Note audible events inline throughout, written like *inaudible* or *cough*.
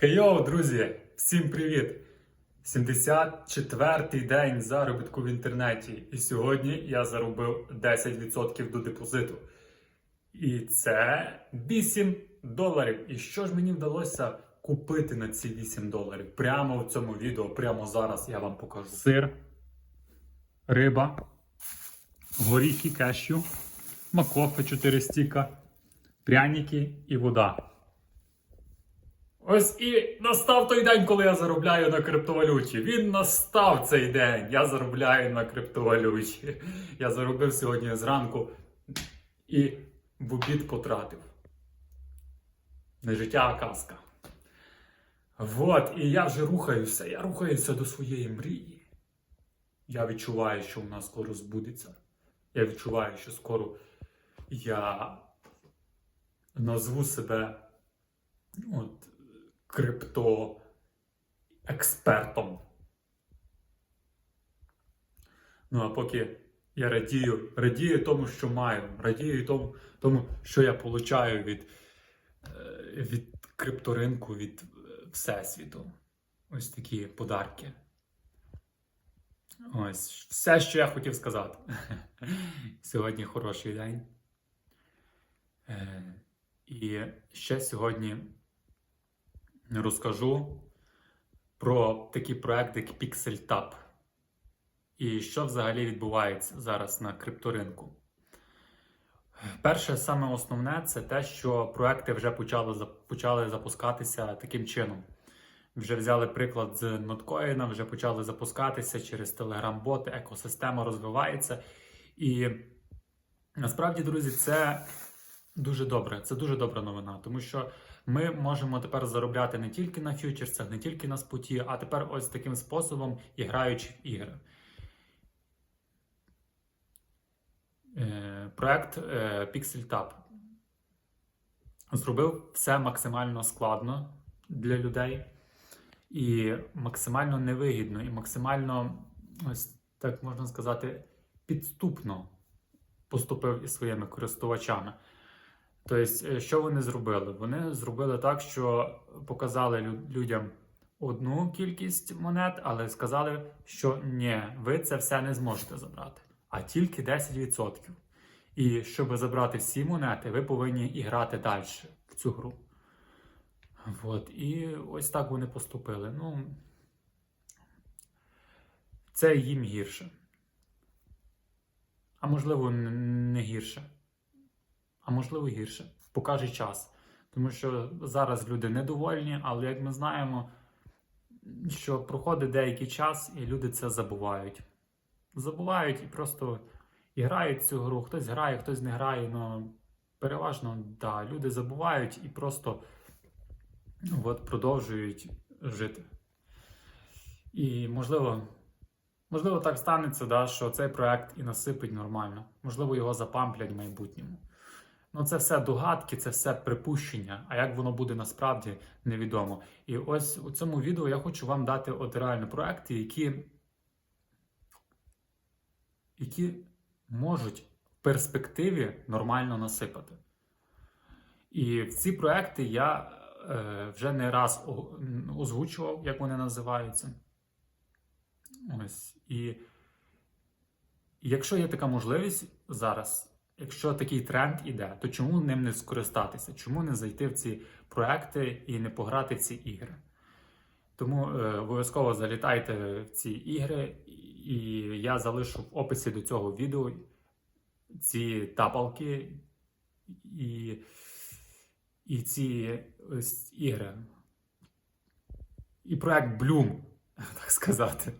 Хеййоу, друзі! Всім привіт! 74-й день заробітку в інтернеті. І сьогодні я заробив 10% до депозиту. І це 8 доларів. І що ж мені вдалося купити на ці 8 доларів? Прямо в цьому відео, прямо зараз я вам покажу. Сир, риба, горіхи кешю, макофе 4 стіка, пряники і вода. Ось і настав той день, коли я заробляю на криптовалюті. Він настав цей день. Я заробляю на криптовалюті. Я заробив сьогодні зранку і в обід потратив. Не життя, а казка. Вот, і я вже рухаюся. Я рухаюся до своєї мрії. Я відчуваю, що вона скоро збудеться. Я відчуваю, що скоро я назву себе от, криптоекспертом. Ну, а поки я радію, радію тому, що маю, радію тому, тому що я получаю від, е, від крипторинку, від е, Всесвіту. Ось такі подарки. Ось все, що я хотів сказати. *laughs* Сьогодні хороший день. Е, І ще сьогодні розкажу про такий проект, як PixelTap. І що взагалі відбувається зараз на крипторинку. Перше, саме основне, це те, що проекти вже почали, почали запускатися таким чином. Вже взяли приклад з ноткоїна, вже почали запускатися через Telegram-боти, екосистема розвивається. І насправді, друзі, це дуже добре. Це дуже добра новина, тому що ми можемо тепер заробляти не тільки на фьючерсах, не тільки на споті, а тепер ось таким способом і граючи в ігри. Е, Проект е, PixelTap зробив все максимально складно для людей і максимально невигідно, і максимально, ось так можна сказати, підступно поступив із своїми користувачами. Тобто, що вони зробили? Вони зробили так, що показали людям одну кількість монет, але сказали, що ні, ви це все не зможете забрати, а тільки 10%. І щоб забрати всі монети, ви повинні і грати далі в цю гру. От. І ось так вони поступили. Ну, це їм гірше. А можливо, не гірше а можливо гірше. Покаже час. Тому що зараз люди недовольні, але як ми знаємо, що проходить деякий час, і люди це забувають. Забувають і просто і грають цю гру. Хтось грає, хтось не грає. Ну переважно, да, люди забувають і просто от, продовжують жити. І можливо. Можливо, так станеться, да, що цей проект і насипить нормально. Можливо, його запамплять в майбутньому. Ну, це все догадки, це все припущення. А як воно буде насправді невідомо. І ось у цьому відео я хочу вам дати от реальні проекти, які, які можуть в перспективі нормально насипати. І в ці проекти я е, вже не раз озвучував, як вони називаються. Ось. І якщо є така можливість зараз. Якщо такий тренд іде, то чому ним не скористатися? Чому не зайти в ці проекти і не пограти в ці ігри? Тому е, обов'язково залітайте в ці ігри, і я залишу в описі до цього відео ці тапалки і і ці ось ігри. І проект Bloom, *laughs* так сказати.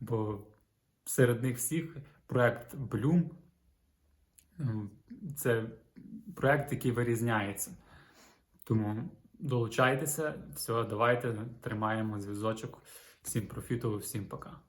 Бо серед них всіх проект Bloom це проект, який вирізняється. Тому долучайтеся, все, давайте тримаємо зв'язочок. Всім профіту, всім пока.